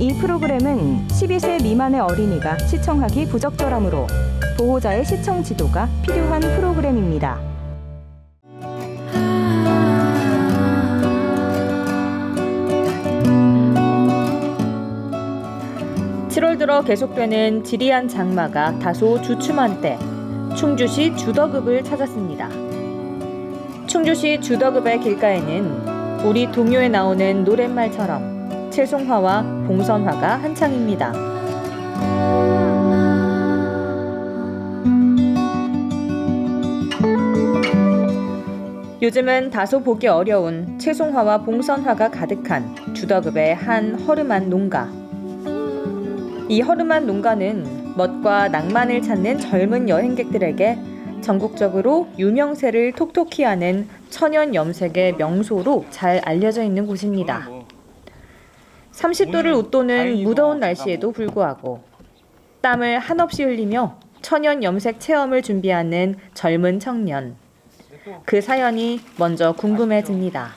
이 프로그램은 12세 미만의 어린이가 시청하기 부적절하므로 보호자의 시청 지도가 필요한 프로그램입니다. 7월 들어 계속되는 지리한 장마가 다소 주춤한 때 충주시 주덕읍을 찾았습니다. 충주시 주덕읍의 길가에는 우리 동요에 나오는 노랫말처럼 채송화와 봉선화가 한창입니다. 요즘은 다소 보기 어려운 채송화와 봉선화가 가득한 주덕읍의 한 허름한 농가. 이 허름한 농가는 멋과 낭만을 찾는 젊은 여행객들에게 전국적으로 유명세를 톡톡히 하는 천연 염색의 명소로 잘 알려져 있는 곳입니다. 30도를 웃도는 무더운 날씨에도 불구하고 땀을 한없이 흘리며 천연 염색 체험을 준비하는 젊은 청년. 그 사연이 먼저 궁금해집니다.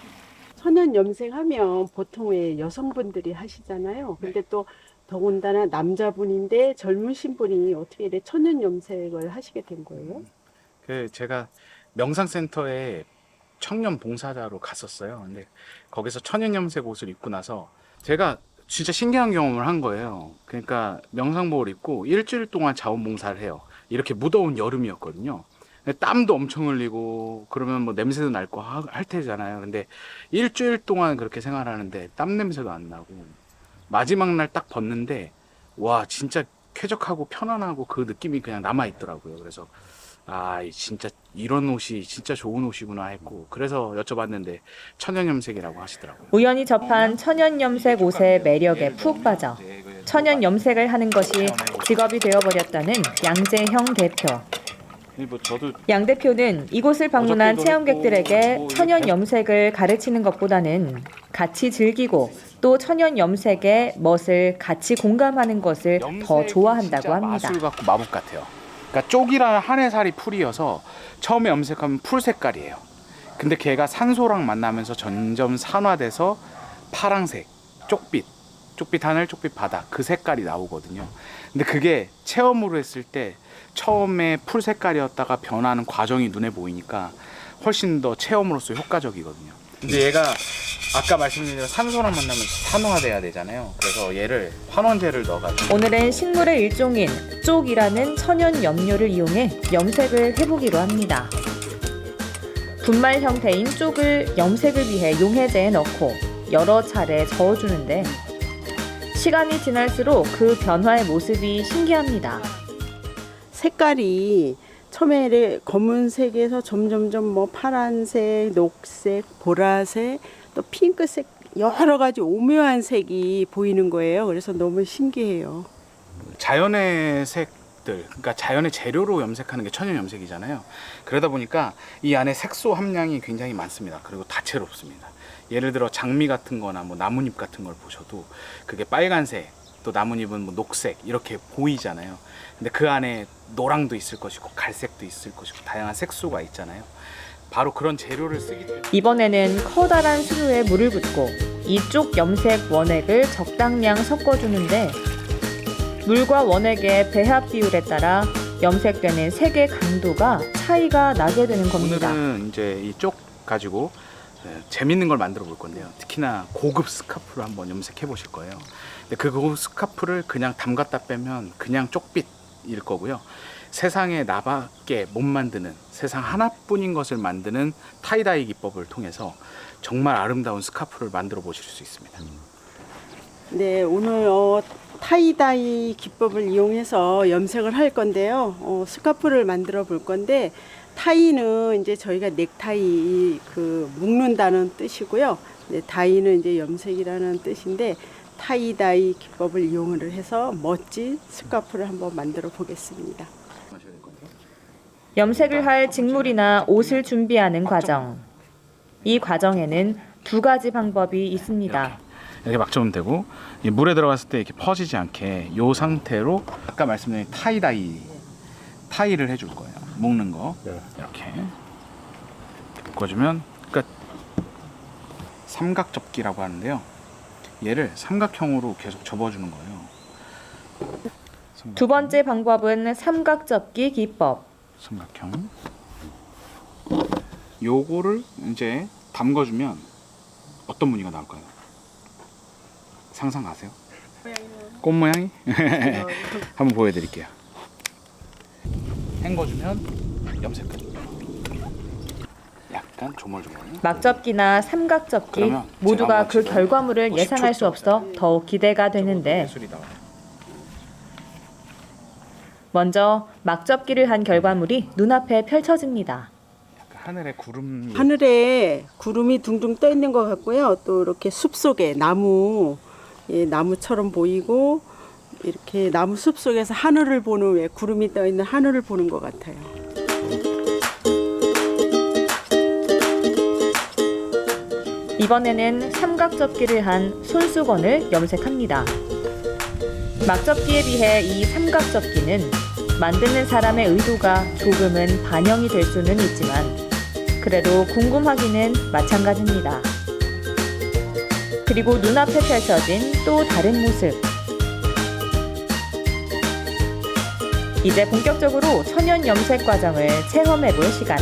천연 염색하면 보통 왜 여성분들이 하시잖아요. 근데 또 더군다나 남자분인데 젊으신 분이 어떻게 이래 천연 염색을 하시게 된 거예요? 그 제가 명상센터에 청년 봉사자로 갔었어요. 근데 거기서 천연 염색 옷을 입고 나서 제가 진짜 신기한 경험을 한 거예요. 그러니까 명상복을 입고 일주일 동안 자원봉사를 해요. 이렇게 무더운 여름이었거든요. 땀도 엄청 흘리고 그러면 뭐 냄새도 날 거 할 테잖아요. 근데 일주일 동안 그렇게 생활하는데 땀 냄새도 안 나고 마지막 날 딱 벗는데 와 진짜 쾌적하고 편안하고 그 느낌이 그냥 남아 있더라고요. 그래서 아, 이 진짜 이런 옷이 진짜 좋은 옷이구나 했고 그래서 여쭤봤는데 천연 염색이라고 하시더라고요. 우연히 접한 천연 염색 옷의 매력에 푹 빠져 천연 염색을 하는 것이 직업이 되어버렸다는 양재형 대표. 뭐 저도 양 대표는 이곳을 방문한 체험객들에게 뭐 천연 염색을 가르치는 것보다는 같이 즐기고 또 천연 염색의 멋을 같이 공감하는 것을 더 좋아한다고 합니다. 마술 같고 마법 같아요. 그러니까 쪽이라는 한 해살이 풀이어서 처음에 염색하면 풀 색깔이에요. 근데 걔가 산소랑 만나면서 점점 산화돼서 파랑색, 쪽빛, 쪽빛 하늘, 쪽빛 바다 그 색깔이 나오거든요. 근데 그게 체험으로 했을 때 처음에 풀 색깔이었다가 변하는 과정이 눈에 보이니까 훨씬 더 체험으로서 효과적이거든요. 근데 얘가 아까 말씀드린 대로 산소랑 만나면 산화돼야 되잖아요. 그래서 얘를 환원제를 넣어가지고 오늘은 식물의 일종인 쪽이라는 천연 염료를 이용해 염색을 해보기로 합니다. 분말 형태인 쪽을 염색을 위해 용해제에 넣고 여러 차례 저어주는데 시간이 지날수록 그 변화의 모습이 신기합니다. 색깔이 처음에 검은색에서 점점점 뭐 파란색, 녹색, 보라색, 또 핑크색 여러 가지 오묘한 색이 보이는 거예요. 그래서 너무 신기해요. 자연의 색들, 그러니까 자연의 재료로 염색하는 게 천연 염색이잖아요. 그러다 보니까 이 안에 색소 함량이 굉장히 많습니다. 그리고 다채롭습니다. 예를 들어 장미 같은 거나 뭐 나뭇잎 같은 걸 보셔도 그게 빨간색, 또 나뭇잎은 뭐 녹색 이렇게 보이잖아요. 근데 그 안에 노랑도 있을 것이고 갈색도 있을 것이고 다양한 색소가 있잖아요. 바로 그런 재료를 쓰기 때문에 이번에는 커다란 수조에 물을 붓고 이쪽 염색 원액을 적당량 섞어주는데 물과 원액의 배합 비율에 따라 염색되는 색의 강도가 차이가 나게 되는 겁니다. 오늘은 이제 이 쪽 가지고 예, 재밌는 걸 만들어 볼 건데요. 특히나 고급 스카프를 한번 염색해 보실 거예요. 근데 그 고급 스카프를 그냥 담갔다 빼면 그냥 쪽빛일 거고요. 세상에 나밖에 못 만드는 세상 하나뿐인 것을 만드는 타이다이 기법을 통해서 정말 아름다운 스카프를 만들어 보실 수 있습니다. 네, 오늘 어, 타이다이 기법을 이용해서 염색을 할 건데요. 어, 스카프를 만들어 볼 건데 타이는 이제 저희가 넥타이 그 묶는다는 뜻이고요. 네, 다이는 이제 염색이라는 뜻인데 타이다이 기법을 이용을 해서 멋진 스카프를 한번 만들어 보겠습니다. 염색을 할 직물이나 옷을 준비하는 과정. 이 과정에는 두 가지 방법이 있습니다. 이렇게 막 접으면 되고 이 물에 들어갔을 때 이렇게 퍼지지 않게 이 상태로 아까 말씀드린 타이다이 타이를 해줄 거예요. 묶는 거 이렇게 묶어주면 끝. 삼각 접기라고 하는데요. 얘를 삼각형으로 계속 접어주는 거예요. 두 번째 방법은 삼각 접기 기법. 삼각형. 요거를 이제 담궈주면 어떤 무늬가 나올까요? 상상 가세요? 꽃 모양이? 한번 보여드릴게요. 헹궈주면 염색 끝. 약간 조물조물. 막접기나 삼각접기 그러면 모두가 그 결과물을 뭐 예상할 수 10초 없어 더욱 기대가 되는데 예술이. 먼저 막접기를 한 결과물이 눈앞에 펼쳐집니다. 약간 하늘에 구름. 하늘에 구름이 둥둥 떠 있는 것 같고요. 또 이렇게 숲 속에 나무, 예, 나무처럼 보이고 이렇게 나무 숲 속에서 하늘을 보는 왜 구름이 떠 있는 하늘을 보는 것 같아요. 이번에는 삼각접기를 한 손수건을 염색합니다. 막접기에 비해 이 삼각접기는 만드는 사람의 의도가 조금은 반영이 될 수는 있지만 그래도 궁금하기는 마찬가지입니다. 그리고 눈앞에 펼쳐진 또 다른 모습. 이제 본격적으로 천연 염색 과정을 체험해 볼 시간.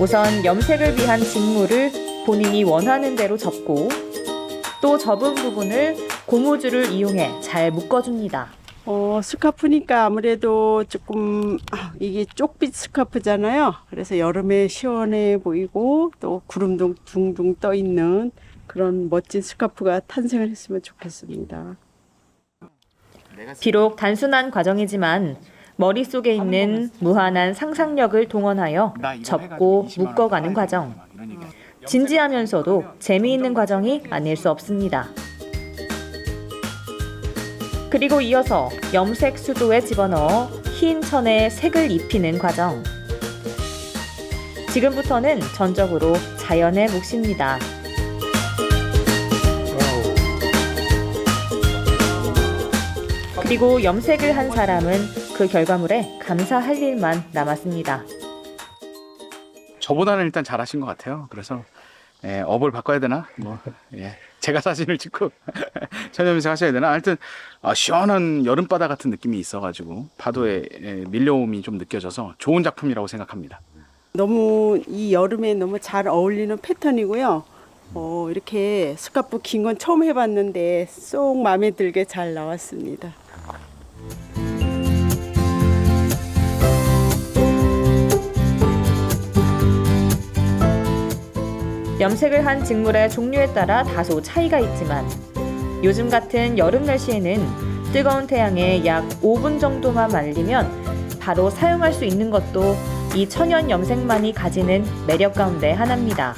우선 염색을 위한 직물을 본인이 원하는 대로 접고 또 접은 부분을 고무줄을 이용해 잘 묶어줍니다. 어, 스카프니까 아무래도 조금 아, 이게 쪽빛 스카프잖아요. 그래서 여름에 시원해 보이고 또 구름도 둥둥 떠 있는 그런 멋진 스카프가 탄생을 했으면 좋겠습니다. 비록 단순한 과정이지만 머릿속에 있는 무한한 상상력을 동원하여 접고 묶어가는 과정. 진지하면서도 재미있는 과정이 아닐 수 없습니다. 그리고 이어서 염색 수도에 집어넣어 흰 천에 색을 입히는 과정. 지금부터는 전적으로 자연의 몫입니다. 그리고 염색을 한 사람은 그 결과물에 감사할 일만 남았습니다. 저보다는 일단 잘하신 것 같아요. 그래서 예, 업을 바꿔야 되나? 뭐 예, 제가 사진을 찍고 천연염색 하셔야 되나? 하여튼 아, 시원한 여름바다 같은 느낌이 있어가지고 파도의 예, 밀려옴이 좀 느껴져서 좋은 작품이라고 생각합니다. 너무 이 여름에 너무 잘 어울리는 패턴이고요. 어, 이렇게 스카프 긴 건 처음 해봤는데 쏙 마음에 들게 잘 나왔습니다. 염색을 한 직물의 종류에 따라 다소 차이가 있지만 요즘 같은 여름 날씨에는 뜨거운 태양에 약 5분 정도만 말리면 바로 사용할 수 있는 것도 이 천연 염색만이 가지는 매력 가운데 하나입니다.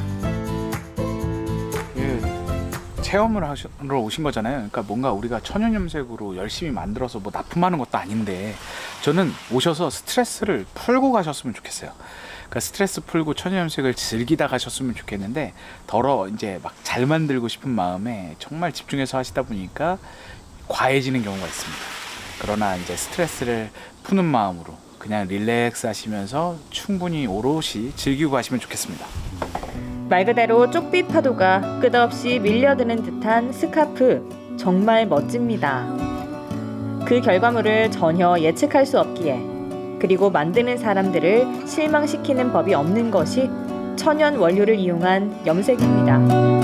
그 체험을 하러 오신 거잖아요. 그러니까 뭔가 우리가 천연염색으로 열심히 만들어서 뭐 납품하는 것도 아닌데 저는 오셔서 스트레스를 풀고 가셨으면 좋겠어요. 그러니까 스트레스 풀고 천연염색을 즐기다 가셨으면 좋겠는데 더러 이제 막 잘 만들고 싶은 마음에 정말 집중해서 하시다 보니까 과해지는 경우가 있습니다. 그러나 이제 스트레스를 푸는 마음으로 그냥 릴렉스 하시면서 충분히 오롯이 즐기고 가시면 좋겠습니다. 말 그대로 쪽빛 파도가 끝없이 밀려드는 듯한 스카프 정말 멋집니다. 그 결과물을 전혀 예측할 수 없기에 그리고 만드는 사람들을 실망시키는 법이 없는 것이 천연 원료를 이용한 염색입니다.